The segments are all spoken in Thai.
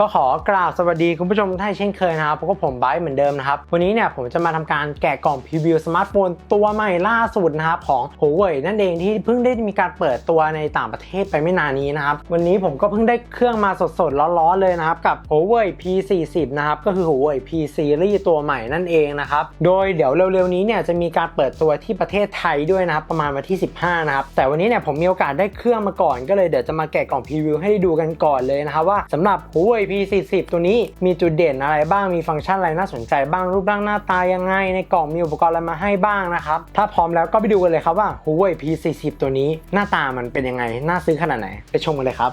ก็ขอกราบสวัสดีคุณผู้ชมทุกท่านเช่นเคยนะครับพบกับผมไบ์เหมือนเดิมนะครับ วันนี้เนี่ยผมจะมาทำการแกะกล่องพรีวิวสมาร์ทโฟนตัวใหม่ล่าสุดนะครับของ Huawei นั่นเองที่เพิ่งได้มีการเปิดตัวในต่างประเทศไปไม่นานนี้นะครับ วันนี้ผมก็เพิ่งได้เครื่องมาสดๆร้อนๆเลยนะครับ กับ Huawei P40 นะครับก็คือ Huawei P Series ตัวใหม่นั่นเองนะครับโดยเดี๋ยวเร็วๆนี้เนี่ยจะมีการเปิดตัวที่ประเทศไทยด้วยนะครับประมาณวันที่ 15นะครับแต่วันนี้เนี่ยผมมีโอกาสได้เครื่องมาก่อนก็เลยเดี๋ยวจะมาแกะกล่องพรีวิวให้ดูกันก่อนเลยนะครับว่าสำหรับ Huawei P40 ตัวนี้มีจุดเด่นอะไรบ้างมีฟังก์ชันอะไรน่าสนใจบ้างรูปร่างหน้าตายังไง ในกล่องมีอุปกรณ์อะไรมาให้บ้างนะครับถ้าพร้อมแล้วก็ไปดูกันเลยครับว่า Huawei P40 ตัวนี้ หน้าตามันเป็นยังไงน่าซื้อขนาดไหนไปชมกันเลยครับ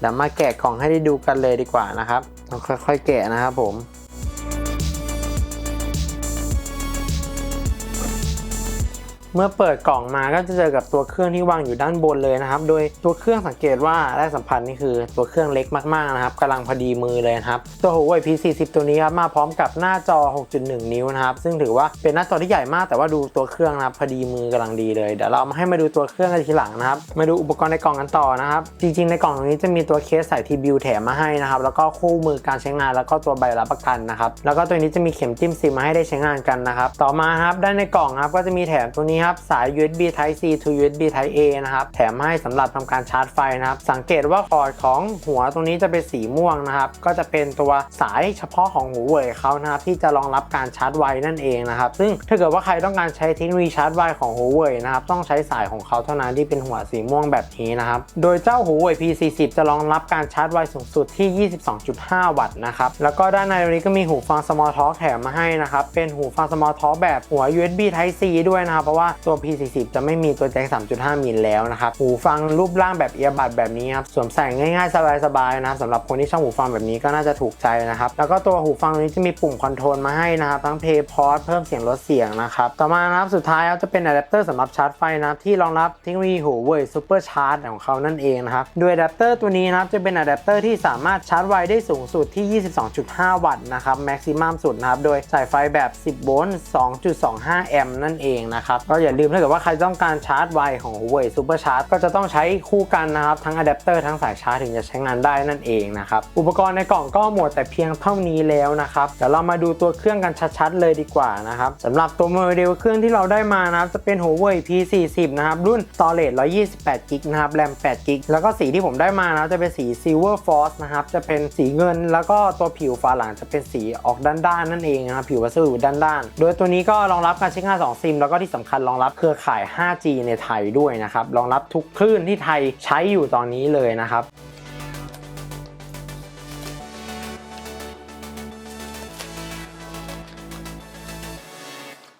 เดี๋ยวมาแกะกล่องให้ได้ดูกันเลยดีกว่านะครับต้องค่อยๆแกะนะครับผม เมื่อเปิดกล่องมาก็จะเจอกับตัวเครื่องที่วางอยู่ด้านบนเลยนะครับ โดยตัวเครื่องสังเกตว่าแรกสัมผัสนี่คือตัวเครื่องเล็กมากๆนะครับกำลังพอดีมือเลยนะครับ ตัว Huawei P40 ตัวนี้ครับมาพร้อมกับหน้าจอ 6.1 นิ้วนะครับ ซึ่งถือว่าเป็นหน้าจอที่ใหญ่มากแต่ว่าดูตัวเครื่องนะครับพอดีมือกำลังดีเลย เดี๋ยวเรามาให้มาดูตัวเครื่องกันทีหลังนะครับ มาดูอุปกรณ์ในกล่องกันต่อนะครับ จริงๆ ในกล่องตรงนี้จะมีตัวเคสใส่ทีบิวแถมมาให้นะครับ แล้วก็คู่มือการใช้งานแล้วก็ตัวใบรับประกันนะครับ แล้วก็ตัวนี้จะมีเข็มจิ้มซิมมาให้ได้ใช้งานกันนะครับ ต่อมาครับด้านในกล่องครับก็จะมีแถมตัวนี้ครับสาย USB Type C to USB Type A นะครับแถมให้สำหรับทำการชาร์จไฟนะครับ สังเกตว่าคอร์ดของหัวตรงนี้จะเป็นสีม่วงนะครับ ก็จะเป็นตัวสายเฉพาะของหูเว่ยเขานะครับที่จะรองรับการชาร์จไวนั่นเองนะครับ ซึ่งถ้าเกิดว่าใครต้องการใช้เทคโนโลยีชาร์จไวของหูเว่ยนะครับต้องใช้สายของเขาเท่านั้นที่เป็นหัวสีม่วงแบบนี้นะครับ โดยเจ้าหูเว่ย P40 จะรองรับการชาร์จไวสูงสุดที่ 22.5 วัตต์นะครับ แล้วก็ด้านในตรงนี้ก็มีหูฟัง Small Talk แถมมาให้นะครับ เป็นหูฟัง Small Talk แบบหัว USB Type C ด้วยนะครับ เพราะว่าตัว P40 จะไม่มีตัวแจ็ค 3.5 มิลแล้วนะครับ หูฟังรูปร่างแบบเอียบัดแบบนี้ครับ สวมใส่ง่ายๆ สบายๆนะครับสำหรับคนที่ชอบหูฟังแบบนี้ก็น่าจะถูกใจนะครับ แล้วก็ตัวหูฟังนี้จะมีปุ่มคอนโทรลมาให้นะครับ ทั้ง Play Pause เพิ่มเสียงลดเสียงนะครับ ต่อมานะครับสุดท้ายครับจะเป็นอะแดปเตอร์สำหรับชาร์จไฟนะครับที่รองรับเทคโนโลยีหูเว่ย Super Charge ของเขานั่นเองนะครับโดยอะแดปเตอร์ตัวนี้นะครับจะเป็นอะแดปเตอร์ที่สามารถชาร์จไวได้สูงสุดที่ 22.5 วัตต์นะครับแม็กซิมัมสุดนะครับโดยสายไฟแบบ 10 โวลต์ 2.25 แอมป์นั่นเองนะครับก็อย่าลืมถ้าเกิดว่าใครต้องการชาร์จไวของ Huawei Super Charge ก็จะต้องใช้คู่กันนะครับทั้งอะแดปเตอร์ทั้งสายชาร์จถึงจะใช้งานได้นั่นเองนะครับอุปกรณ์ในกล่องก็หมดแต่เพียงเท่านี้แล้วนะครับเดี๋ยวเรามาดูตัวเครื่องกันชัดๆเลยดีกว่านะครับสำหรับตัวโมเดลเครื่องที่เราได้มานะครับจะเป็น Huawei P40 นะครับรุ่น Storage 128 g b นะครับ RAM 8 g b แล้วก็สีที่ผมได้มานะจะเป็นสี Silver Force นะครับจะเป็นสีเงิน แล้วก็ตัวผิวฝาหลังจะเป็นสีออกด้านๆนั่นเองนะครับผิววัสดุด้านๆโดยตัวนี้ก็รองรับการใช้งาน2ซิมแล้วก็ที่สำคัญรองรับเครือข่าย 5G ในไทยด้วยนะครับ รองรับทุกคลื่นที่ไทยใช้อยู่ตอนนี้เลยนะครับ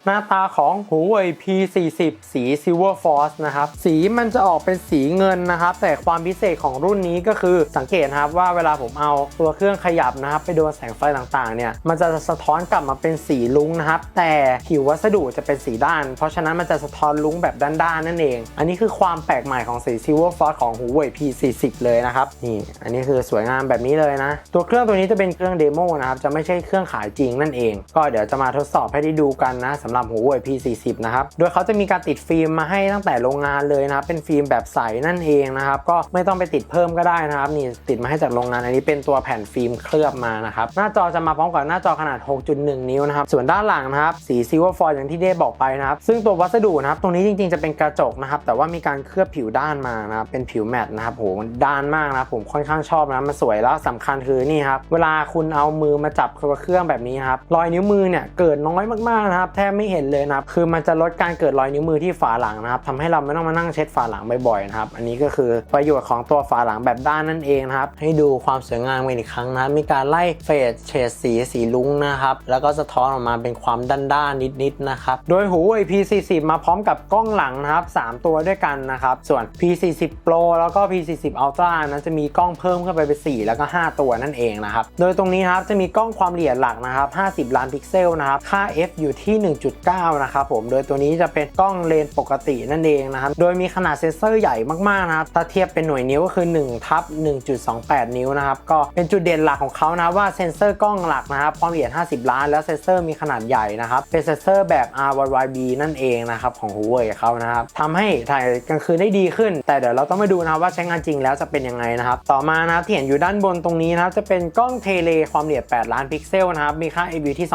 หน้าตาของ Huawei P40 สี Silver Force นะครับ สีมันจะออกเป็นสีเงินนะครับ แต่ความพิเศษของรุ่นนี้ก็คือสังเกตนะครับว่าเวลาผมเอาตัวเครื่องขยับนะครับ ไปโดนแสงไฟต่างๆ เนี่ย มันจะสะท้อนกลับมาเป็นสีลุ้งนะครับ แต่ผิววัสดุจะเป็นสีด้าน เพราะฉะนั้นมันจะสะท้อนลุ้งแบบด้านๆ นั่นเอง อันนี้คือความแปลกใหม่ของสี Silver Force ของ Huawei P40 เลยนะครับนี่อันนี้คือสวยงามแบบนี้เลยนะ ตัวเครื่องตัวนี้จะเป็นเครื่องเดโมนะครับจะไม่ใช่เครื่องขายจริงนั่นเอง ก็เดี๋ยวจะมาทดสอบให้ได้ดูกันนะสำหรับ Huawei P40 นะครับ โดยเขาจะมีการติดฟิล์มมาให้ตั้งแต่โรงงานเลยนะครับ เป็นฟิล์มแบบใสนั่นเองนะครับ ก็ไม่ต้องไปติดเพิ่มก็ได้นะครับ นี่ติดมาให้จากโรงงาน อันนี้เป็นตัวแผ่นฟิล์มเคลือบมานะครับ หน้าจอจะมาพร้อมกับหน้าจอขนาด 6.1 นิ้วนะครับ ส่วนด้านหลังนะครับ สี Silver Foil อย่างที่ได้บอกไปนะครับ ซึ่งตัววัสดุนะครับ ตรงนี้จริงๆจะเป็นกระจกนะครับ แต่ว่ามีการเคลือบผิวด้านมานะครับ เป็นผิวแมตต์นะครับโหมันด้านมากนะผมค่อนข้างชอบนะมันสวยแล้วสำคัญคือนี่ครับเวลาคุณเอามือมาจับกับเครื่องแบบนี้ครับรอยนิ้วมือเนี่ยเกิดน้อยมากๆนะครับแทบไม่เห็นเลยนะครับคือมันจะลดการเกิดรอยนิ้วมือที่ฝาหลังนะครับทำให้เราไม่ต้องมานั่งเช็ดฝาหลังบ่อยๆนะครับอันนี้ก็คือประโยชน์ของตัวฝาหลังแบบด้านนั่นเองนะครับให้ดูความสวยงามกันอีกครั้งนะครับมีการไล่เฟดเฉดสีสีลุ้งนะครับแล้วก็สะท้อนออกมาเป็นความด้านๆนิดๆนะครับโดยหู P40 มาพร้อมกับกล้องหลังนะครับ3ตัวด้วยกันนะครับส่วน P40 Pro แล้วก็ P40 Ultra นั้นจะมีกล้องเพิ่มขึ้นไปเป็น4แล้วก็ 5 ตัวนั่นเองนะครับโดยตรงนี้ครับจะมีกล้องความละเอียดหลักนะครับ50 ล้านพิกเซลนะครับค่า f อยู่ที่1.9 นะครับผม โดยตัวนี้จะเป็นกล้องเลนปกตินั่นเองนะครับ โดยมีขนาดเซ็นเซอร์ใหญ่มากๆนะครับ ถ้าเทียบเป็นหน่วยนิ้วก็คือ1ทับ1.28 นิ้วนะครับ ก็เป็นจุดเด่นหลักของเขานะว่าเซ็นเซอร์กล้องหลักนะครับความละเอียด 50 ล้าน แล้วเซ็นเซอร์มีขนาดใหญ่นะครับ เป็นเซ็นเซอร์แบบ RYYB นั่นเองนะครับของ Huawei เขานะครับทำให้ถ่ายกลางคืนได้ดีขึ้น แต่เดี๋ยวเราต้องมาดูนะว่าใช้งานจริงแล้วจะเป็นยังไงนะครับ ต่อมานะครับที่เห็นอยู่ด้านบนตรงนี้นะครับจะเป็นกล้องเทเลความละเอียด 8 ล้านพิกเซลนะครับมีค่า AV ที่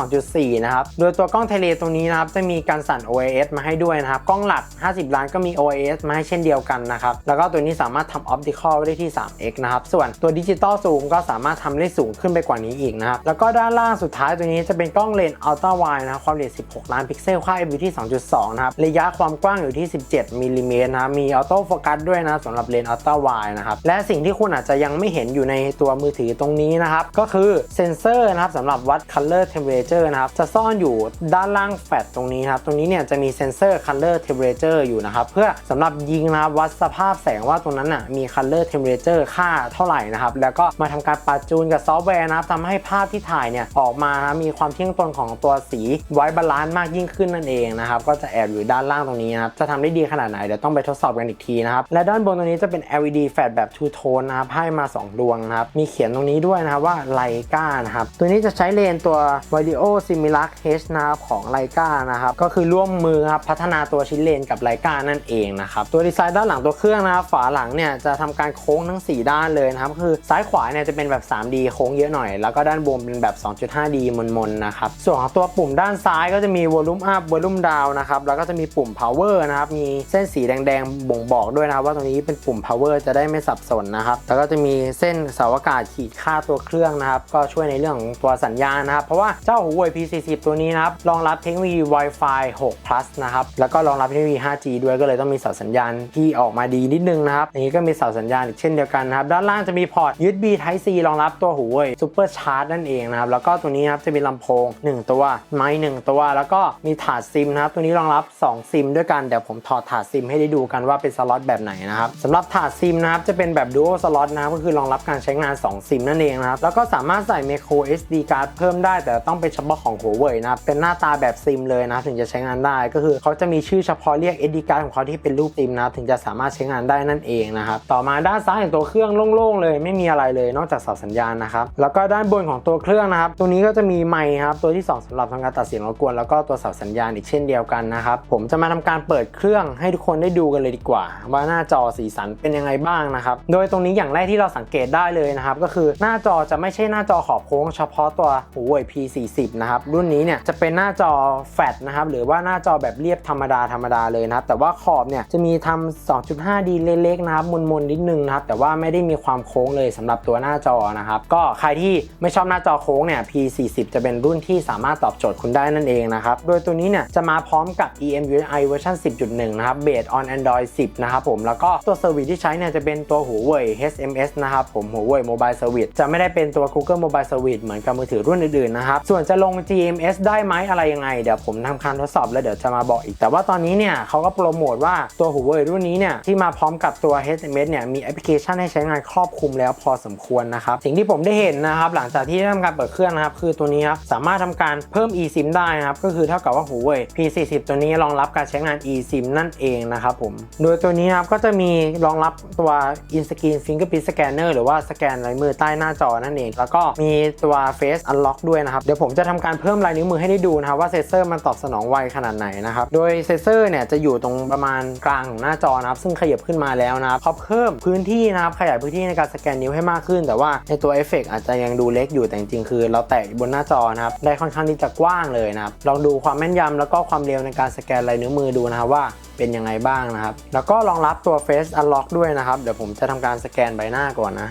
2.4 นะครับ โดยตัวกล้องเทเลตรงนี้นะครับจะมีการสั่น OIS มาให้ด้วยนะครับ กล้องหลัก 50 ล้านก็มี OIS มาให้เช่นเดียวกันนะครับ แล้วก็ตัวนี้สามารถทำ Optical ได้ที่ 3x นะครับ ส่วนตัวดิจิตอลซูมก็สามารถทำได้สูงขึ้นไปกว่านี้อีกนะครับ แล้วก็ด้านล่างสุดท้ายตัวนี้จะเป็นกล้องเลนส์ Ultra Wide นะครับความละเอียด 16 ล้านพิกเซล ค่า AV ที่ 2.2 นะครับ ระยะความกว้างอยู่ที่ 17มิลลิเมตรนะมีออโต้โฟกัสด้วยนะสำหรับเลนส์ Ultra Wide นะครับ และสิ่งที่คุณอาจจะยังไม่เห็นอยู่ในตัวมือถือตรงนี้นะครับ ก็คือเซ็นเซอร์นะครับสำหรับวัด Color Temperature นะครับ จะซ่อนอยู่ด้านล่างแฟลตรงนี้นะครับตรงนี้เนี่ยจะมีเซ็นเซอร์ Color Temperature อยู่นะครับเพื่อสำหรับยิงนะครับวัดสภาพแสงว่าตรงนั้นน่ะมี Color Temperature ค่าเท่าไหร่นะครับแล้วก็มาทำการปรับจูนกับซอฟต์แวร์นะครับทำให้ภาพที่ถ่ายเนี่ยออกมานะมีความเที่ยงตรงของตัวสีไว้บาลานซ์มากยิ่งขึ้นนั่นเองนะครับก็จะแอบอยู่ด้านล่างตรงนี้นะครับจะทำได้ดีขนาดไหนเดี๋ยวต้องไปทดสอบกันอีกทีนะครับและด้านบนตรงนี้จะเป็น LED แฟลชแบบ Two Tone นะครับให้มา 2 ดวงนะครับมีเขียนตรงนี้ด้วยนะครับว่าไลกานะครับตัวนี้จะใช้เลนส์ตัว Video Similac H นะครับของไลกานะครับก็คือร่วมมือครับพัฒนาตัวชิ้นเลนกับไลกานั่นเองนะครับตัวดีไซน์ด้านหลังตัวเครื่องนะครับฝาหลังเนี่ยจะทำการโค้งทั้ง 4 ด้านเลยนะครับคือซ้ายขวาเนี่ยจะเป็นแบบ 3D โค้งเยอะหน่อย แล้วก็ด้านบนเป็นแบบ 2.5D มนๆนะครับส่วนของตัวปุ่มด้านซ้ายก็จะมี Volume Up Volume Down นะครับแล้วก็จะมีปุ่ม Power นะครับมีเส้นสีแดงๆบ่งบอกด้วยนะครับว่าตรงนี้เป็นปุ่ม Power จะได้ไม่สับสนนะครับแล้วก็จะมีเส้นเสาอากาศขีดค่าตัวเครื่องนะครับก็ช่วยในเรื่องของตัวสัญญาณนะครับเพราะว่าเจ้า Huawei P40 ตัวนี้นะครับรองรับเทคโนโลยี Wi-Fi 6 plus นะครับ แล้วก็รองรับเทคโนโลยี 5G ด้วยก็เลยต้องมีเสาสัญญาณที่ออกมาดีนิดนึงนะครับอันนี้ก็มีเสาสัญญาณอีกเช่นเดียวกันนะครับ ด้านล่างจะมีพอร์ต USB Type C รองรับตัว Huawei Super Charge นั่นเองนะครับ แล้วก็ตัวนี้นะครับจะมีลำโพง 1 ตัว ไมค์1ตัว แล้วก็มีถาดซิมนะครับ ตัวนี้รองรับ 2 ซิมด้วยกัน เดี๋ยวผมถอดถาดซิมให้ได้ดูกันว่าเป็นสล็อตแบบไหนนะครับสำหรับถาดซิมนะครับจะเป็นแบบ Dual Slot นะครับก็คือรองรับการใช้งาน 2 ซิมนั่นเองนะครับแล้วก็สามารถใส่ micro SD card เพิ่มได้แต่ต้องเป็นเฉพาะของ Huawei นะครับเป็นหน้าตาแบบซิมเลยนะถึงจะใช้งานได้ ก็คือเขาจะมีชื่อเฉพาะเรียก SD card ของเขาที่เป็นรูปซิมนะถึงจะสามารถใช้งานได้นั่นเองนะครับต่อมาด้านซ้ายของตัวเครื่องโล่งๆเลย ไม่มีอะไรเลยนอกจากเสาสัญญาณนะครับแล้วก็ด้านบนของตัวเครื่องนะครับตัวนี้ก็จะมีไมค์ครับตัวที่ 2สำหรับทำการตัดเสียงรบกวนแล้วก็ตัวเสาสัญญาณอีกเช่นเดียวกันนะครับผมจะมาทำการเปิดเครื่องให้ทุกคนได้ดูกันเลยดีกว่า ว่าหน้าจอสีสันเป็นยังไงบ้างนะครับโดยตรงนี้อย่างแรกที่เราสังเกตได้เลยนะครับก็คือหน้าจอจะไม่ใช่หน้าจอขอบโค้งเฉพาะตัว Huawei P40 นะครับรุ่นนี้เนี่ยจะเป็นหน้าจอแฟลชนะครับหรือว่าหน้าจอแบบเรียบธรรมดาธรรมดาเลยนะครับแต่ว่าขอบเนี่ยจะมีทำ 2.5D เล็กๆนะครับมนๆนิดนึงนะครับแต่ว่าไม่ได้มีความโค้งเลยสำหรับตัวหน้าจอนะครับก็ใครที่ไม่ชอบหน้าจอโค้งเนี่ย P40 จะเป็นรุ่นที่สามารถตอบโจทย์คุณได้นั่นเองนะครับโดยตัวนี้เนี่ยจะมาพร้อมกับ EMUI เวอร์ชัน10.1 นะครับ based on Android 10 นะครับผมแล้วก็ตัวเซอร์วิสที่ใช้เนี่ยจะเป็นตัว Huawei HMS นะครับผม Huawei Mobile Service จะไม่ได้เป็นตัว Google Mobile Service เหมือนกับมือถือรุ่นอื่นๆนะครับส่วนจะลง GMS ได้ไหมอะไรยังไงเดี๋ยวผมทำการทดสอบแล้วเดี๋ยวจะมาบอกอีก แต่ว่าตอนนี้เนี่ยเขาก็โปรโมทว่าตัว Huawei รุ่นนี้เนี่ยที่มาพร้อมกับตัว HMS เนี่ยมีแอปพลิเคชันให้ใช้งานครอบคลุมแล้วพอสมควรนะครับ สิ่งที่ผมได้เห็นนะครับหลังจากที่ได้ทำการเปิดเครื่องนะครับคือตัวนี้ครับสามารถทำการเพิ่ม eSIM ได้นะครับก็คือเท่ากับว่า Huawei P40 ตัวนี้รองรับการใช้งาน eSIM นั่นเองนะครับผมโดยตัวนี้ครับก็จะมีรองรับตัว in-screen fingerprint scanner หรือว่าสแกนลายมือใต้หน้าจอนั่นเอง แล้วก็มีตัว face unlock ด้วยนะครับเดี๋ยวผมจะทำการเพิ่มลายนิ้วมือให้ได้ดูนะครับว่าเซนเซอร์มันตอบสนองไวขนาดไหนนะครับ โดยเซนเซอร์เนี่ยจะอยู่ตรงประมาณกลางของหน้าจอนะครับ ซึ่งขยับขึ้นมาแล้วนะครับเขาเพิ่มพื้นที่นะครับขยายพื้นที่ในการสแกนนิ้วให้มากขึ้น แต่ว่าในตัวเอฟเฟกอาจจะยังดูเล็กอยู่แต่จริงๆคือ เราแตะบนหน้าจอนะครับได้ค่อนข้างที่จะกว้างเลยนะครับลองดูความแม่นยำแล้วก็ความเร็วในการสแกนลายนิ้วมือดูนะครับว่าเป็นยังไงบ้างนะครับ แล้วก็รองรับตัว Face Unlock ด้วยนะครับ เดี๋ยวผมจะทำการสแกนใบหน้าก่อนนะ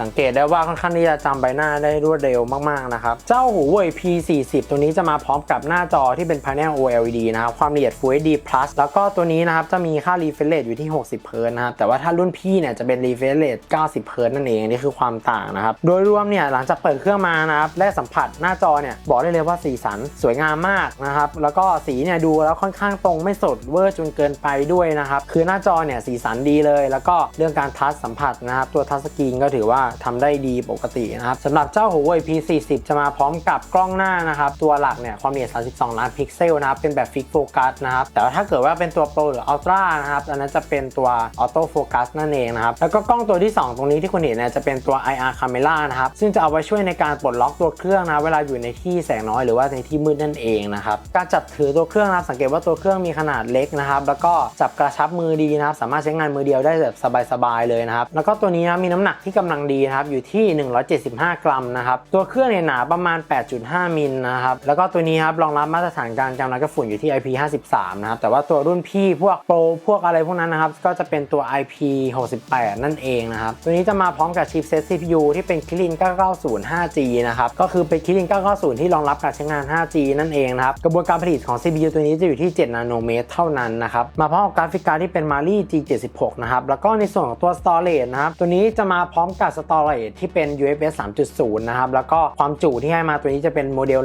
สังเกตได้ว่าค่อนข้างที่จะจำใบหน้าได้รวดเร็วมากๆนะครับ เจ้า Huawei P40 ตัวนี้จะมาพร้อมกับหน้าจอที่เป็น Panel OLED นะครับ ความละเอียด Full HD Plus แล้วก็ตัวนี้นะครับ จะมีค่า refresh rate อยู่ที่ 60เฮิร์ตนะครับ แต่ว่าถ้ารุ่นพี่เนี่ยจะเป็น refresh rate 90เฮิร์ตซ์นั่นเอง นี่คือความต่างนะครับ โดยรวมเนี่ยหลังจากเปิดเครื่องมานะครับและสัมผัสหน้าจอเนี่ยบอกได้เลยว่าสีสันสวยงามมากนะครับ แล้วก็สีเนี่ยดูแล้วค่อนข้างตรงไม่สดเวอร์จนเกินไปด้วยนะครับ คือหน้าจอเนี่ยสีสันดีเลย แล้วก็เรื่องการทัชสัมผัสนะครับ ตัวทัชสกรีนก็ถือว่าทำได้ดีปกตินะครับสำหรับเจ้า Huawei P40 จะมาพร้อมกับกล้องหน้านะครับ ตัวหลักเนี่ยความละเอียด 32 ล้านพิกเซลนะครับ เป็นแบบฟิกโฟกัสนะครับ แต่ว่าถ้าเกิดว่าเป็นตัว Pro หรือ Ultra นะครับ อันนั้นจะเป็นตัวออโต้โฟกัสนั่นเองนะครับ แล้วก็กล้องตัวที่ 2 ตรงนี้ที่คุณเห็นเนี่ยจะเป็นตัว IR camera นะครับ ซึ่งจะเอาไว้ช่วยในการปลดล็อกตัวเครื่องนะเวลาอยู่ในที่แสงน้อยหรือว่าในที่มืดนั่นเองนะครับการจับถือตัวเครื่องนะครับสังเกตว่าตัวเครื่องมีขนาดเล็กนะครับ แล้วก็จับกระชับมือดีนะครับ สามารถใช้งานมือเดียวได้แบบสบายๆเลยนะครับ แล้วก็ตัวนี้นะมีน้ำหนักที่กำลังดีนะครับอยู่ที่ 175 กรัมนะครับตัวเครื่องเนี่ยหนาประมาณ 8.5 มิลนะครับแล้วก็ตัวนี้ครับรองรับมาตรฐานการกำระกับฝุ่นอยู่ที่ IP53 นะครับแต่ว่าตัวรุ่นพี่พวกโปรพวกอะไรพวกนั้นนะครับก็จะเป็นตัว IP68 นั่นเองนะครับตัวนี้จะมาพร้อมกับชิปเซต CPU ที่เป็น Kirin 990 5G นะครับก็คือเป็น Kirin 990 ที่รองรับการใช้งาน 5G นั่นเองนะครับกระบวนการผลิตของ CPU ตัวนี้จะอยู่ที่ 7 นาโนเมตรเท่านั้นนะครับมาพร้อมกับกราฟิกการ์ดที่เป็น Mali G76 นะครับแล้วก็ในส่วนของตัว Storage นะครับตัวนี้จะมาพร้อมกับ Storage ที่เป็น UFS 3.0 นะครับ แล้วก็ความจุที่ให้มาตัวนี้จะเป็นโมเดล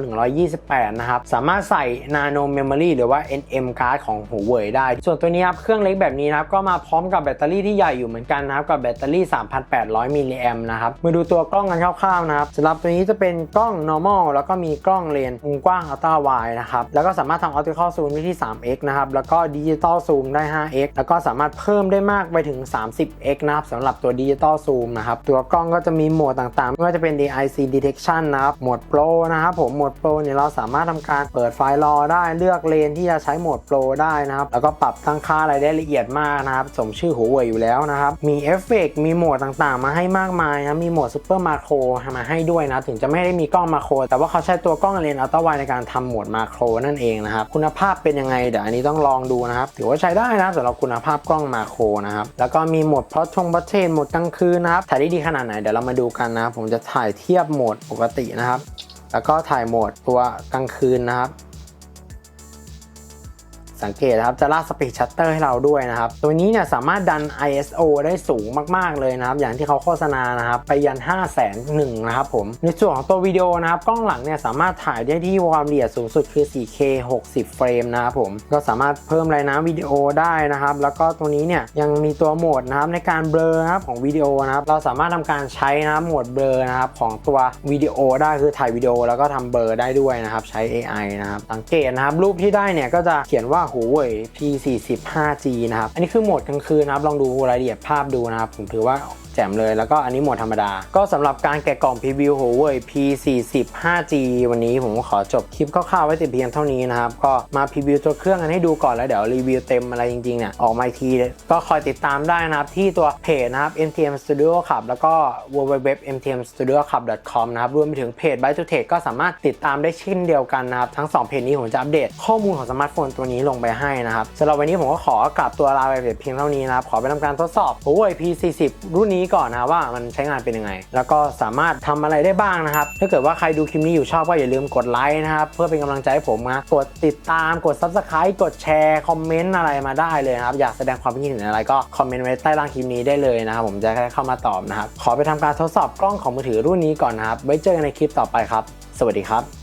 128 นะครับ สามารถใส่ Nano Memory หรือว่า NM card ของ Huawei ได้ ส่วนตัวนี้ครับ เครื่องเล็กแบบนี้นะครับ ก็มาพร้อมกับแบตเตอรี่ที่ใหญ่อยู่เหมือนกันนะครับ กับแบตเตอรี่ 3,800 มิลลิแอมนะครับ มาดูตัวกล้องกันคร่าวๆนะครับสำหรับตัวนี้จะเป็นกล้อง normal แล้วก็มีกล้องเลนส์มุมกว้าง ultra wide นะครับ แล้วก็สามารถทำ optical zoom ได้ที่ 3x นะครับ แล้วก็ digital zoom ได้ 5x แล้วก็สามารถเพิ่มได้มากไปถึง 30x นะครับสำหรับตัว digital zoom นะครับ ตัวกล้องก็จะมีโหมดต่างๆ ไม่ว่าจะเป็น DIC detection นะครับโหมด pro นะครับผมโหมด pro เนี่ยเราสามารถทำการเปิดไฟล์รอได้เลือกเลนที่จะใช้โหมด pro ได้นะครับ แล้วก็ปรับตั้งค่าอะไรได้ละเอียดมากนะครับ สมชื่อ Huawei อยู่แล้วนะครับ มีเอฟเฟกต์มีโหมดต่างๆ มาให้มากมายนะมีโหมด super macro มาให้ด้วยนะ ถึงจะไม่ได้มีกล้องมาโครแต่ว่าเขาใช้ตัวกล้องเลนอัลตร้าไวในการทำโหมดมาโครนั่นเองนะครับ คุณภาพเป็นยังไงเดี๋ยวอันนี้ต้องลองดูนะครับ ถือว่าใช้ได้นะสำหรับคุณภาพกล้องมาโครนะครับแล้วก็มีโหมดพอทงพอเทนโหมดกลางคืนนะครับถ่ายได้ดีขนาดไหนเดี๋ยวเรามาดูกันนะครับ ผมจะถ่ายเทียบโหมดปกตินะครับ แล้วก็ถ่ายโหมดตัวกลางคืนนะครับ สังเกตนะครับจะลากสปีดชัตเตอร์ให้เราด้วยนะครับ ตัวนี้เนี่ยสามารถดัน ISO ได้สูงมากๆเลยนะครับ อย่างที่เขาโฆษณานะครับ ไปยัน 5 0 0 0 0 0นะครับผม ในส่วนของตัววิดีโอนะครับ กล้องหลังเนี่ยสามารถถ่ายได้ที่ความละเอียดสูงสุดคือ 4K 60 เฟรมนะครับผมก็สามารถเพิ่มรายน้ำวิดีโอได้นะครับ แล้วก็ตัวนี้เนี่ยยังมีตัวโหมดนะครับในการเบลอครับของวิดีโอนะครับเราสามารถทำการใช้นะครับโหมดเบลอนะครับของตัววิดีโอได้คือถ่ายวิดีโอแล้วก็ทำเบลอได้ด้วยนะครับใช้ AI นะครับสังเกตนะครับรูปที่ได้เนี่ยก็จะเขียนว่า Huawei P40 5G นะครับ อันนี้คือโหมดกลางคืนนะครับ ลองดูรายละเอียดภาพดูนะครับ ผมถือว่าแจ่มเลย แล้วก็อันนี้โหมดธรรมดา ก็สำหรับการแกะกล่องพรีวิว Huawei P40 5G วันนี้ผมขอจบคลิปคร่าวๆไว้แต่เพียงเท่านี้นะครับ ก็มาพรีวิวตัวเครื่องกันให้ดูก่อนแล้วเดี๋ยวรีวิวเต็มอะไรจริงๆเนี่ยออกมาที ก็คอยติดตามได้นะครับ ที่ตัวเพจนะครับ MTM Studio Club แล้วก็ www.mtmstudioclub.com นะครับ รวมไปถึงเพจ Byte to Tech ก็สามารถติดตามได้เช่นเดียวกันนะครับ ทั้ง 2 เพจนี้ผมจะอัปเดตข้อมูลของสมาร์ทโฟนตัวนี้ลงไปให้นะครับสำหรับวันนี้ผมก็ขอกลับตัวลาไปเพียงเท่านี้นะครับ ขอไปทำการทดสอบ Huawei P40 รุ่นนี้ก่อนนะว่ามันใช้งานเป็นยังไง แล้วก็สามารถทำอะไรได้บ้างนะครับ ถ้าเกิดว่าใครดูคลิปนี้อยู่ชอบก็อย่าลืมกดไลค์นะครับ เพื่อเป็นกำลังใจให้ผมนะกดติดตามกด Subscribe กดแชร์คอมเมนต์อะไรมาได้เลยนะครับ อยากแสดงความคิดเห็นอะไรก็คอมเมนต์ไว้ใต้ล่างคลิปนี้ได้เลยนะครับผมจะเข้ามาตอบนะครับขอไปทำการทดสอบกล้องของมือถือรุ่นนี้ก่อนนะครับไว้เจอกันในคลิปต่อไปครับ สวัสดีครับ